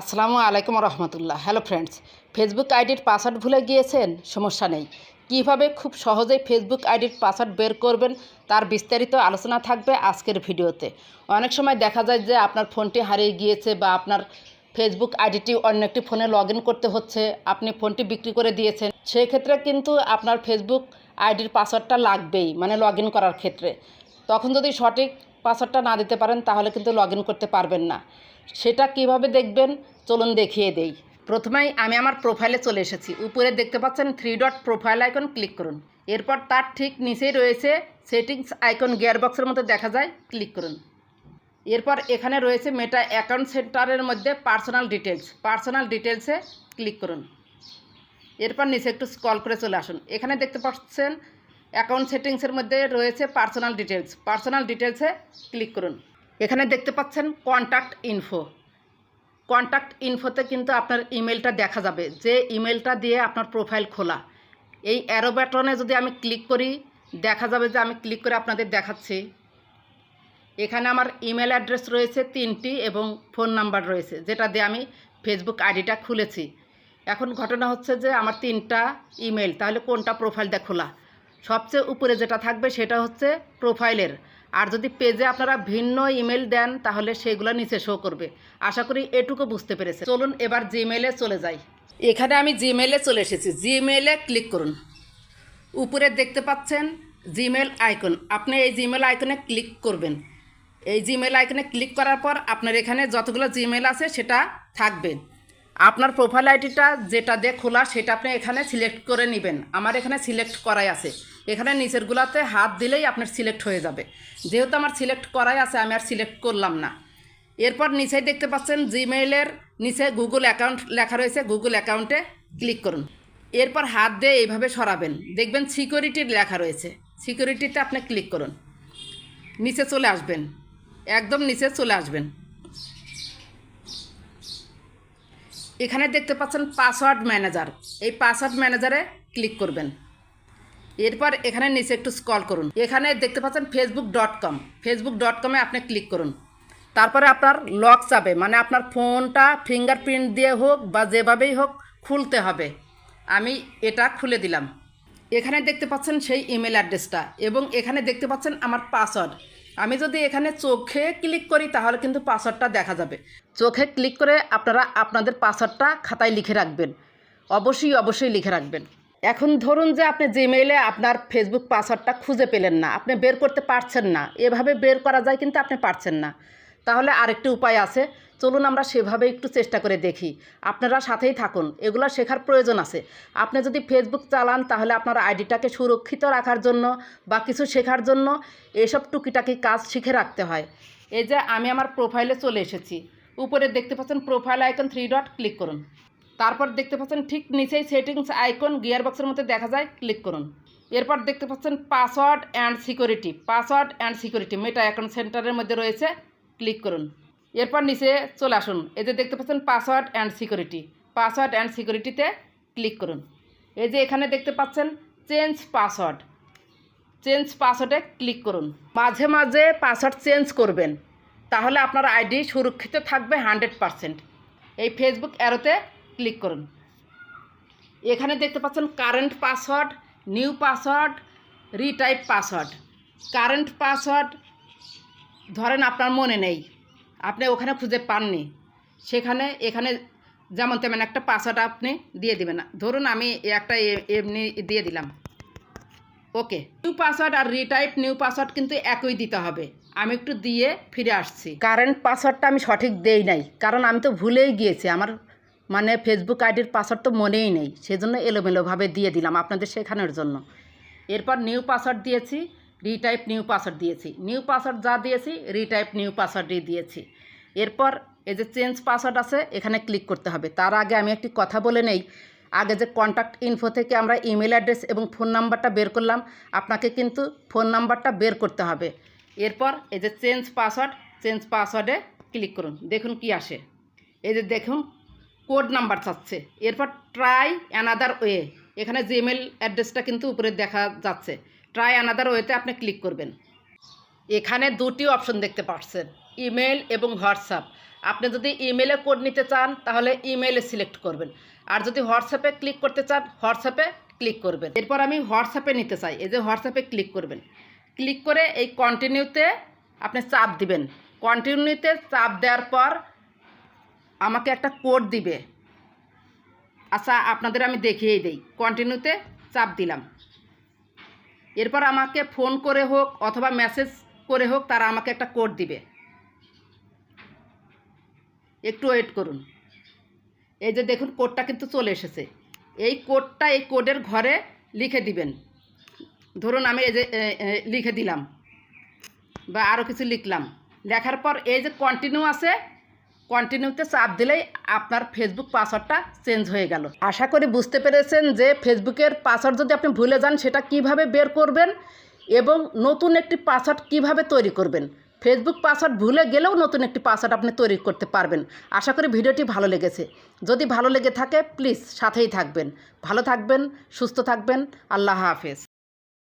আসসালামু আলাইকুম রহমতুল্লাহ। হ্যালো ফ্রেন্ডস ফেসবুক আইডির পাসওয়ার্ড ভুলে গিয়েছেন? সমস্যা নেই। কীভাবে খুব সহজেই ফেসবুক আইডির পাসওয়ার্ড বের করবেন তার বিস্তারিত আলোচনা থাকবে আজকের ভিডিওতে। অনেক সময় দেখা যায় যে আপনার ফোনটি হারিয়ে গিয়েছে বা আপনার ফেসবুক আইডিটি অন্য একটি ফোনে লগ করতে হচ্ছে, আপনি ফোনটি বিক্রি করে দিয়েছেন। সেই ক্ষেত্রে কিন্তু আপনার ফেসবুক আইডির পাসওয়ার্ডটা লাগবেই মানে লগ করার ক্ষেত্রে। তখন যদি সঠিক পাসওয়ার্ডটা না দিতে পারেন, তাহলে কিন্তু লগ করতে পারবেন না। সেটা কীভাবে দেখবেন? চলুন দেখিয়ে দেই। প্রথমেই আমি আমার প্রোফাইলে চলে এসেছি। উপরে দেখতে পাচ্ছেন three dot profile icon click করুন। এরপর তার ঠিক নিচেই রয়েছে সেটিংস আইকন গিয়ার বক্সের মধ্যে দেখা যায় ক্লিক করুন। এরপর এখানে রয়েছে মেটা অ্যাকাউন্ট সেন্টারের মধ্যে পার্সোনাল ডিটেলস পার্সোনাল ডিটেলসে ক্লিক করুন। এরপর নিচে একটু স্ক্রল করে চলে আসুন। এখানে দেখতে পাচ্ছেন অ্যাকাউন্ট সেটিংসের মধ্যে রয়েছে পার্সোনাল ডিটেলস পার্সোনাল ডিটেলসে ক্লিক করুন। এখানে দেখতে পাচ্ছেন কন্ট্যাক্ট ইনফো কন্ট্যাক্ট ইনফোতে কিন্তু আপনার ইমেলটা দেখা যাবে। যে ইমেলটা দিয়ে আপনার প্রোফাইল খোলা। এই অ্যারো ব্যাটনে যদি আমি ক্লিক করি, দেখা যাবে যে আমি ক্লিক করে আপনাদের দেখাচ্ছি। এখানে আমার ইমেল অ্যাড্রেস রয়েছে তিনটি এবং ফোন নাম্বার রয়েছে, যেটা দিয়ে আমি ফেসবুক আইডিটা খুলেছি। এখন ঘটনা হচ্ছে যে আমার তিনটা ইমেল তাহলে কোনটা প্রোফাইলটা খোলা? সবচেয়ে উপরে যেটা থাকবে সেটা হচ্ছে প্রোফাইলের আর যদি পেজে আপনারা ভিন্ন ইমেল দেন, তাহলে সেগুলো নিচে শো করবে। আশা করি এটুকু বুঝতে পেরেছে চলুন এবার জিমেলে চলে যাই। এখানে আমি জিমেলে চলে এসেছি। জিমেলে ক্লিক করুন। উপরে দেখতে পাচ্ছেন জিমেল আইকন আপনি এই জিমেল আইকনে ক্লিক করবেন। এই জিমেল আইকনে ক্লিক করার পর আপনার এখানে যতগুলো জিমেল আছে, সেটা থাকবে। আপনার প্রোফাইল আইডিটা যেটা দিয়ে খোলা, সেটা আপনি এখানে সিলেক্ট করে নেবেন। আমার এখানে সিলেক্ট করাই আছে। এখানে নিচেরগুলোতে হাত দিলেই আপনার সিলেক্ট হয়ে যাবে। যেহেতু আমার সিলেক্ট করাই আছে, আমি আর সিলেক্ট করলাম না। এরপর নিচেই দেখতে পাচ্ছেন জিমেইলের নিচে গুগল অ্যাকাউন্ট লেখা রয়েছে। গুগল অ্যাকাউন্টে ক্লিক করুন। এরপর হাত দিয়ে এইভাবে সরাবেন। দেখবেন সিকিউরিটির লেখা রয়েছে। সিকিউরিটিতে আপনি ক্লিক করুন। নিচে চলে আসবেন। একদম নিচে চলে আসবেন। এখানে দেখতে পাচ্ছেন পাসওয়ার্ড ম্যানেজার এই পাসওয়ার্ড ম্যানেজারে ক্লিক করবেন। এরপর এখানে নিচে একটু স্ক্রল করুন। এখানে দেখতে পাচ্ছেন Facebook dot com Facebook dot কমে আপনি ক্লিক করুন। তারপরে আপনার লক চাবে মানে আপনার ফোনটা ফিঙ্গারপ্রিন্ট দিয়ে হোক বা যেভাবেই হোক খুলতে হবে। আমি এটা খুলে দিলাম। এখানে দেখতে পাচ্ছেন সেই ইমেল অ্যাড্রেসটা এবং এখানে দেখতে পাচ্ছেন আমার পাসওয়ার্ড আমি যদি এখানে চোখে ক্লিক করি, তাহলে কিন্তু পাসওয়ার্ডটা দেখা যাবে। চোখে ক্লিক করে আপনারা আপনাদের পাসওয়ার্ডটা খাতায় লিখে রাখবেন। অবশ্যই অবশ্যই লিখে রাখবেন। এখন ধরুন যে আপনি জিমেইলে আপনার ফেসবুক পাসওয়ার্ডটা খুঁজে পেলেন না। আপনি বের করতে পারছেন না। এভাবে বের করা যায় কিন্তু আপনি পারছেন না। তাহলে আরেকটি উপায় আছে। চলুন আমরা সেভাবে একটু চেষ্টা করে দেখি। আপনারা সাথেই থাকুন, এগুলো শেখার প্রয়োজন আছে। আপনি যদি ফেসবুক চালান, তাহলে আপনার আইডিটাকে সুরক্ষিত রাখার জন্য বা কিছু শেখার জন্য এসব টুকিটাকি কাজ শিখে রাখতে হয়। এই যে আমি আমার প্রোফাইলে চলে এসেছি। উপরে দেখতে পাচ্ছেন profile icon three dot click করুন। তারপর দেখতে পাচ্ছেন ঠিক নিচেই সেটিংস আইকন গিয়ার বক্সের মধ্যে দেখা যায় ক্লিক করুন। এরপর দেখতে পাচ্ছেন password and security password and security Meta account সেন্টারের মধ্যে রয়েছে ক্লিক করুন। এরপর নিচে চলে আসুন। এই যে দেখতে পাচ্ছেন password and security password and সিকিউরিটিতে click করুন। এই যে এখানে দেখতে পাচ্ছেন চেঞ্জ পাসওয়ার্ড চেঞ্জ পাসওয়ার্ডে ক্লিক করুন। মাঝে মাঝে পাসওয়ার্ড চেঞ্জ করবেন। তাহলে আপনার আইডি সুরক্ষিত থাকবে হান্ড্রেড পারসেন্ট এই ফেসবুক অ্যারোতে ক্লিক করুন। এখানে দেখতে পাচ্ছেন current password new password retype password current password ধরেন আপনার মনে নেই। আপনি ওখানে খুঁজে পাননি। সেখানে, এখানে যেমন তেমন একটা পাসওয়ার্ড আপনি দিয়ে দিবেন। ধরুন আমি একটা এমনি দিয়ে দিলাম। ওকে নিউ পাসওয়ার্ড আর রিটাইপ নিউ পাসওয়ার্ড কিন্তু একই দিতে হবে। আমি একটু দিয়ে ফিরে আসছি। কারেন্ট পাসওয়ার্ডটা আমি সঠিক দেই নাই। কারণ আমি তো ভুলেই গিয়েছি। আমার মানে ফেসবুক আইডির পাসওয়ার্ড তো মনেই নেই। সেজন্য এলোমেলোভাবে দিয়ে দিলাম আপনাদের শেখানোর জন্য। এরপর নিউ পাসওয়ার্ড দিয়েছি। রিটাইপ নিউ পাসওয়ার্ড দিয়েছি। নিউ পাসওয়ার্ড যা দিয়েছি রিটাইপ নিউ পাসওয়ার্ডই দিয়েছি। এরপর এই যে চেঞ্জ পাসওয়ার্ড আছে, এখানে ক্লিক করতে হবে। তার আগে আমি একটি কথা বলে নেই। আগে যে কন্ট্যাক্ট ইনফো থেকে আমরা ইমেল অ্যাড্রেস এবং ফোন নাম্বারটা বের করলাম, আপনাকে কিন্তু ফোন নাম্বারটা বের করতে হবে। এরপর এই যে চেঞ্জ পাসওয়ার্ড চেঞ্জ পাসওয়ার্ডে ক্লিক করুন। দেখুন কি আসে। এই যে দেখুন কোড নাম্বার চাচ্ছে। এরপর ট্রাই অ্যানাদার ওয়ে এখানে জিমেল অ্যাড্রেসটা কিন্তু উপরে দেখা যাচ্ছে। ট্রাই অ্যানাদার ওয়েতে আপনি ক্লিক করবেন। এখানে দুটি অপশন দেখতে পাচ্ছেন ইমেল এবং হোয়াটসঅ্যাপ আপনি যদি ইমেলে কোড নিতে চান, তাহলে ইমেলে সিলেক্ট করবেন। আর যদি হোয়াটসঅ্যাপে ক্লিক করতে চান হোয়াটসঅ্যাপে ক্লিক করবেন। এরপর আমি হোয়াটসঅ্যাপে নিতে চাই, এই যে হোয়াটসঅ্যাপে ক্লিক করবেন। ক্লিক করে এই কন্টিনিউতে আপনি চাপ দিবেন। কন্টিনিউতে চাপ দেওয়ার পর আমাকে একটা কোড দিবে। আচ্ছা আপনাদের আমি দেখিয়েই দিই। কন্টিনিউতে চাপ দিলাম। এরপর আমাকে ফোন করে হোক অথবা মেসেজ করে হোক, তারা আমাকে একটা কোড দিবে। একটু ওয়েট করুন। এই যে দেখুন, কোডটা কিন্তু চলে এসেছে। এই কোডটা এই কোডের ঘরে লিখে দিবেন। ধরুন আমি এই যে লিখে দিলাম বা আরও কিছু লিখলাম। লেখার পর এই যে কন্টিনিউ আছে কন্টিনিউতে চাপ দিলেই আপনার ফেসবুক পাসওয়ার্ডটা চেঞ্জ হয়ে গেল। আশা করি বুঝতে পেরেছেন যে ফেসবুকের পাসওয়ার্ড যদি আপনি ভুলে যান, সেটা কীভাবে বের করবেন এবং নতুন একটি পাসওয়ার্ড কীভাবে তৈরি করবেন। ফেসবুক পাসওয়ার্ড ভুলে গেলেও নতুন একটি পাসওয়ার্ড আপনি তৈরি করতে পারবেন। আশা করি ভিডিওটি ভালো লেগেছে। যদি ভালো লেগে থাকে প্লিজ সাথেই থাকবেন। ভালো থাকবেন, সুস্থ থাকবেন। আল্লাহ হাফেজ।